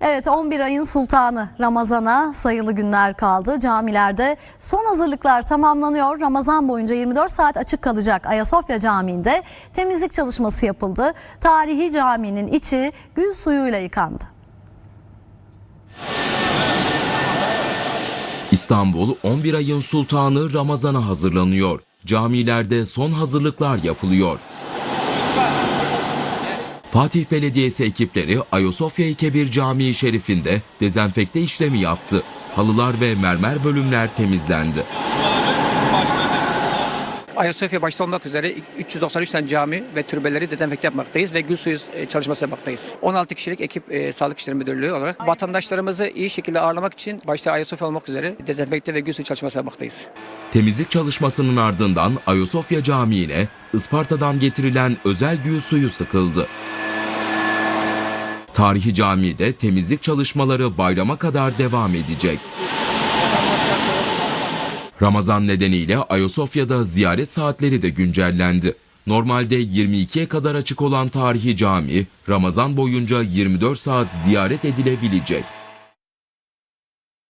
Evet 11 ayın sultanı Ramazan'a sayılı günler kaldı. Camilerde son hazırlıklar tamamlanıyor. Ramazan boyunca 24 saat açık kalacak Ayasofya Camii'nde temizlik çalışması yapıldı. Tarihi caminin içi gül suyuyla yıkandı. İstanbul 11 ayın sultanı Ramazan'a hazırlanıyor. Camilerde son hazırlıklar yapılıyor. Fatih Belediyesi ekipleri Ayasofya Kebir Camii Şerifinde dezenfekte işlemi yaptı. Halılar ve mermer bölümler temizlendi. Ayasofya başta olmak üzere 393 tane cami ve türbeleri dezenfekte yapmaktayız ve gül suyu e, çalışması yapmaktayız. 16 kişilik ekip e, Sağlık İşleri Müdürlüğü olarak vatandaşlarımızı iyi şekilde ağırlamak için başta Ayasofya olmak üzere dezenfekte ve gül suyu çalışması yapmaktayız. Temizlik çalışmasının ardından Ayasofya Camii'ne Isparta'dan getirilen özel gül suyu sıkıldı. Tarihi camide temizlik çalışmaları bayrama kadar devam edecek. Ramazan nedeniyle Ayasofya'da ziyaret saatleri de güncellendi. Normalde 22'ye kadar açık olan tarihi cami, Ramazan boyunca 24 saat ziyaret edilebilecek.